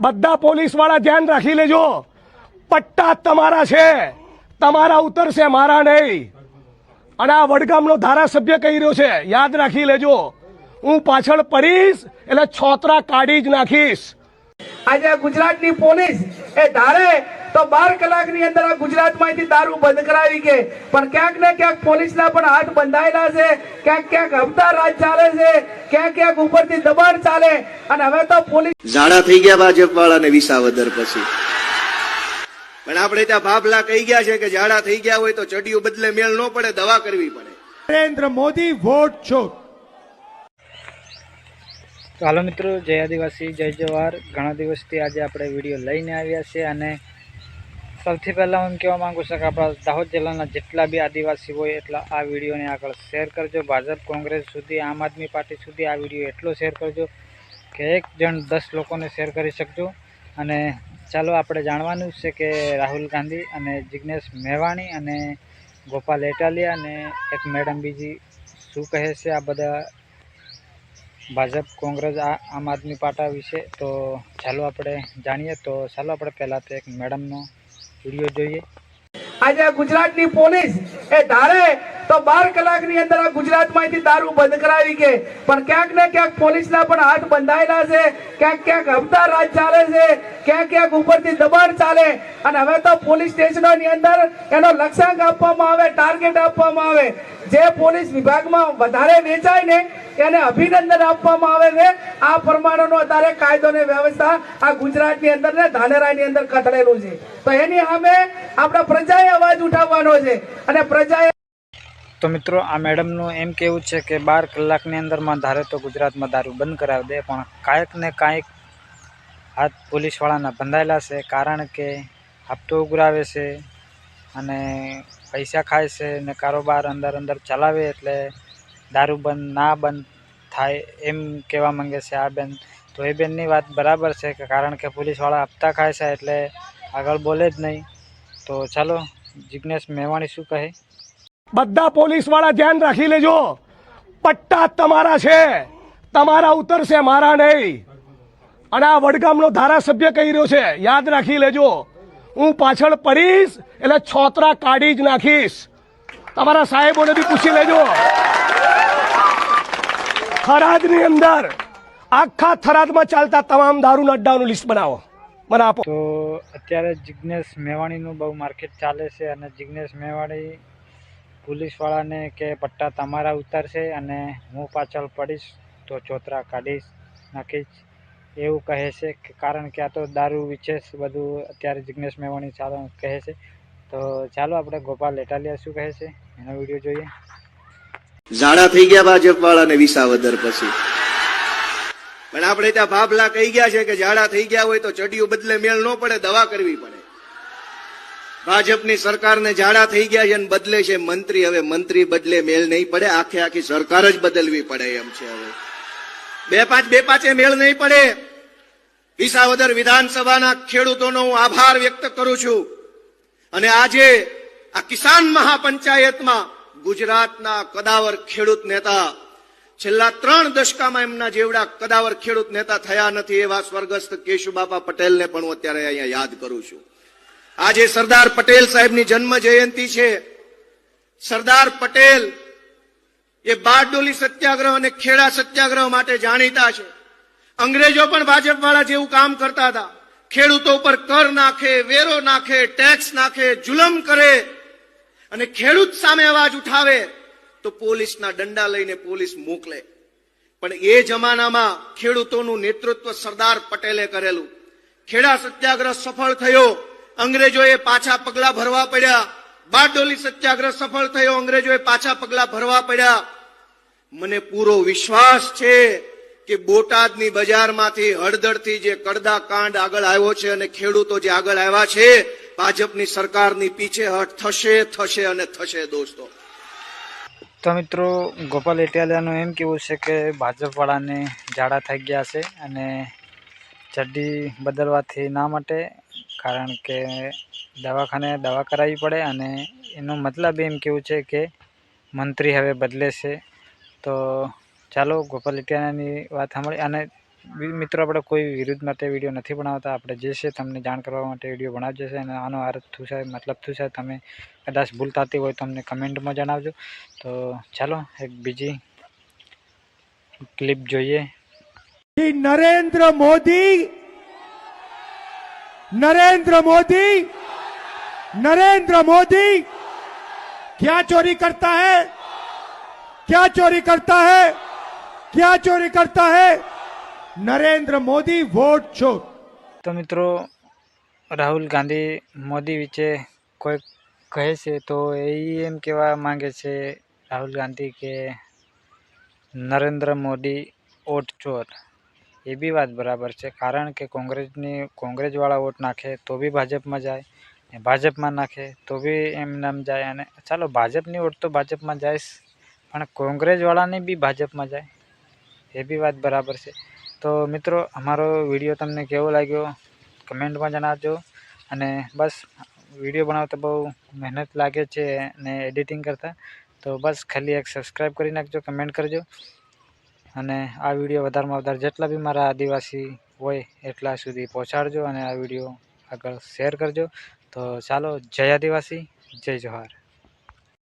બધા પોલીસવાળા ધ્યાન રાખી લેજો. પટ્ટા તમારા છે. તમારા ઉતરશે, મારા નહીં. અને આ વડગામનો ધારાસભ્ય કહી રહ્યો છે, યાદ રાખી લેજો. હું પાછળ પડીશ, એટલે છોતરા કાઢી જ નાખીશ. આજે ગુજરાતની પોલીસ એ ધારે તો બાર કલાકની અંદર આ ગુજરાતમાંથી દારૂ બંધ કરાવી કે. પણ ક્યાંક ને ક્યાંક પોલીસના પણ હાથ બંધાયેલા છે. ક્યાંક ક્યાંક હપ્તા રાજ ચાલે છે. ક્યાંક ક્યાંક ઉપરથી દબાણ ચાલે. અને હવે તો પોલીસ ઝાડા થઈ ગયા ભાજપ વાળાને વિસાવદર પછી. પણ આપણે ત્યાં ભાભલા કહી ગયા છે કે ઝાડા થઈ ગયા હોય તો ચડિયું બદલે મેળ ન પડે દવા કરવી પડે. નરેન્દ્ર મોદી વોટ છો તો હાલો મિત્રો જય આદિવાસી જય જવાહર. ઘણા દિવસથી આજે આપણે વીડિયો લઈને આવ્યા છે અને સૌથી પહેલાં હું કહેવા માંગુ છું કે આપણા દાહોદ જિલ્લાના જેટલા બી આદિવાસી હોય એટલા આ વિડીયોને આગળ શેર કરજો. ભાજપ, કોંગ્રેસ સુધી, આમ આદમી પાર્ટી સુધી આ વીડિયો એટલો શેર કરજો કે એક જણ દસ લોકોને શેર કરી શકજો. અને ચાલો આપણે જાણવાનું છે કે રાહુલ ગાંધી અને જિજ્ઞેશ મેવાણી અને ગોપાલ એટાલિયા અને એક મેડમ બીજી શું કહે છે આ બધા ભાજપ, કોંગ્રેસ, આ આમ આદમી પાર્ટી વિશે. તો ચાલો આપણે જાણીએ. તો ચાલો આપણે પહેલાં તો એક મેડમનો વીડિયો જોઈએ. આજે ગુજરાતની પોલીસ એ ધારે તો બાર કલાકની અંદર આ ગુજરાતમાંથી દારૂ બંધ કરાવી કે. પણ ક્યાંક ને ક્યાંક પોલીસના પણ હાથ બંધાયેલા છે, ક્યાંક ક્યાંક હપ્તા રાજ ચાલે છે, ક્યાંક ક્યાંક ઉપરથી દબાણ ચાલે. અને હવે તો પોલીસ સ્ટેશનોની અંદર એનો લક્ષ્યાંક આપવામાં આવે, ટાર્ગેટ આપવામાં આવે. જે પોલીસ વિભાગમાં વધારે વેચાય ને એને અભિનંદન આપવામાં આવે છે. આ પ્રમાણેનો અત્યારે કાયદો ને વ્યવસ્થા આ ગુજરાતની અંદર ને ધાનેરાની અંદર કથળેલું છે. તો એની સામે આપણા પ્રજાએ અવાજ ઉઠાવવાનો છે અને પ્રજાએ તો મિત્રો, આ મેડમનું એમ કહેવું છે કે બાર કલાકની અંદરમાં ધારે તો ગુજરાતમાં દારૂ બંધ કરાવી દે, પણ કાંઈક ને કાંઈક હાથ પોલીસવાળાના બંધાયેલા છે, કારણ કે હપ્તો ઉઘરાવે છે અને પૈસા ખાય છે ને કારોબાર અંદર અંદર ચલાવે એટલે દારૂ બંધ, ના બંધ થાય એમ કહેવા માંગે છે આ બેન. તો એ બેનની વાત બરાબર છે કે કારણ કે પોલીસવાળા હપ્તા ખાય છે એટલે આગળ બોલે જ નહીં. તો ચાલો જિજ્ઞેશ મેવાણી શું કહે? બધા પોલીસવાળા ધ્યાન રાખી લેજો. પટ્ટા તમારા છે. તમારા ઉતરશે, મારા નહીં. અને આ વડગામનો ધારાસભ્ય કહી રહ્યો છે, યાદ રાખી લેજો. હું પાછળ પડીશ એટલે છોતરા કાઢી જ નાખીશ. તમારા સાહેબોને બી પૂછી લેજો. થરાદની અંદર, આખા થરાદમાં ચાલતા તમામ દારૂના અડ્ડાનું લિસ્ટ બનાવો. મને આપો. તો અત્યારે જિજ્ઞેશ મેવાણીનું બહુ માર્કેટ ચાલે છે અને જિજ્ઞેશ મેવાણી પોલીસવાળાને કે પટ્ટા તમારા ઉતારશે અને હું પાછળ પડીશ તો ચોતરા કાઢીશ નાખીશ. એવું કહે છે કારણ કે આ તો દારૂ વિશેષ બધું અત્યારે જિજ્ઞેશ મેવાણી ચાલો કહે છે. તો ચાલો આપણે ગોપાલ એટાલિયા શું કહે છે? એનો વીડિયો જોઈએ. ઝાડા થઈ ગયા ભાજપ વાળાને વિસાવદર પછી. પણ આપણે ત્યાં ભાભલા કહી ગયા છે કે ઝાડા થઈ ગયા હોય તો ચડિયું બદલે મેળ ન પડે, દવા કરવી પડે. ભાજપની સરકારને ઝાડા થઈ ગયા છે અને બદલે છે મંત્રી. હવે મંત્રી બદલે મેળ નહીં પડે, આખે આખી સરકાર જ બદલવી પડે એમ છે હવે. બે પાંચ બે પાંચે મેળ નહીં પડે. વિસાવદર વિધાનસભાના ખેડૂતોનો હું આભાર વ્યક્ત કરું છું. અને આજે આ કિસાન મહાપંચાયતમાં ગુજરાતના કદાવર ખેડૂત નેતા, છેલ્લા ત્રણ દશકામાં એમના જેવડા કદાવર ખેડૂત નેતા થયા નથી એવા સ્વર્ગસ્થ કેશુબાપા પટેલને પણ હું અત્યારે અહીંયા યાદ કરું છું. આજે સરદાર પટેલ સાહેબની જન્મ જયંતિ છે. સરદાર પટેલ એ બારડોલી સત્યાગ્રહ અને ખેડા સત્યાગ્રહ માટે જાણીતા છે. અંગ્રેજો પણ ભાજપ વાળા જેવું કામ કરતા હતા. ખેડૂતો ઉપર કર નાખે, વેરો નાખે, ટેક્સ નાખે, જુલમ કરે અને ખેડૂત સામે અવાજ ઉઠાવે તો પોલીસના દંડા લઈને પોલીસ મોકલે. પણ એ જમાનામાં ખેડૂતોનું નેતૃત્વ સરદાર પટેલે કરેલું. ખેડા સત્યાગ્રહ સફળ થયો. અંગ્રેજોએ પાછા પગલા ભરવા પડ્યા. બારડોલી સત્યાગ્રહ સફળ થયો. અંગ્રેજોએ પાછા પગલા ભરવા પડ્યા. મને પૂરો વિશ્વાસ છે કે બોટાદની બજારમાંથી હળદરથી જે કડદા કાંડ આગળ આવ્યો છે અને ખેડૂતો જે આગળ આવ્યા છે, ભાજપની સરકારની પીછેહટ થશે થશે અને થશે દોસ્તો. તો મિત્રો, ગોપાલ ઇટાલિયાનું એમ કેવું છે કે ભાજપવાળાને જાડા થઈ ગયા છે અને ચડ્ડી બદલવાથી ના માટે કારણ કે દવાખાને દવા કરાવવી પડે અને એનો મતલબ એમ કેવું છે કે મંત્રી હવે બદલે છે. તો ચાલો ગોપાલ ઇટિયાની વાત સાંભળી. અને મિત્રો, આપણે કોઈ વિરુદ્ધ માટે વીડિયો નથી બનાવતા. આપણે જે છે તમને જાણ કરવા માટે વીડિયો બનાવજો છે અને આનો અર્થ શું છે, મતલબ શું છે, તમે કદાચ ભૂલ થતી હોય તો અમને કમેન્ટમાં જણાવજો. તો ચાલો, એક બીજી ક્લિપ જોઈએ. નરેન્દ્ર મોદી नरेंद्र मोदी नरेंद्र मोदी क्या चोरी करता है क्या चोरी करता है क्या चोरी करता है नरेंद्र मोदी वोट चोर તો મિત્રો રાહુલ ગાંધી મોદી વિશે કોઈ કહે છે તો એ એમ કહેવા માંગે છે રાહુલ ગાંધી કે નરેન્દ્ર મોદી ઓટ ચોર એ બી વાત બરાબર છે. કારણ કે કોંગ્રેસની, કોંગ્રેસવાળા વોટ નાખે તો બી ભાજપમાં જાય ને ભાજપમાં નાખે તો બી એમનામ જાય અને ચાલો ભાજપની વોટ તો ભાજપમાં જાય પણ કોંગ્રેસવાળાની બી ભાજપમાં જાય. એ બી વાત બરાબર છે. તો મિત્રો, અમારો વીડિયો તમને કેવો લાગ્યો? કમેન્ટમાં જણાવજો અને બસ વીડિયો બનાવતા બહુ મહેનત લાગે છે અને એડિટિંગ કરતાં, તો બસ ખાલી એક સબસ્ક્રાઈબ કરી નાખજો, કમેન્ટ કરજો. અને આ વીડિયો વધારેમાં વધારે જેટલા બી મારા આદિવાસી હોય એટલા સુધી પહોંચાડજો અને આ વીડિયો આગળ શેર કરજો. તો ચાલો, જય આદિવાસી, જય જોહાર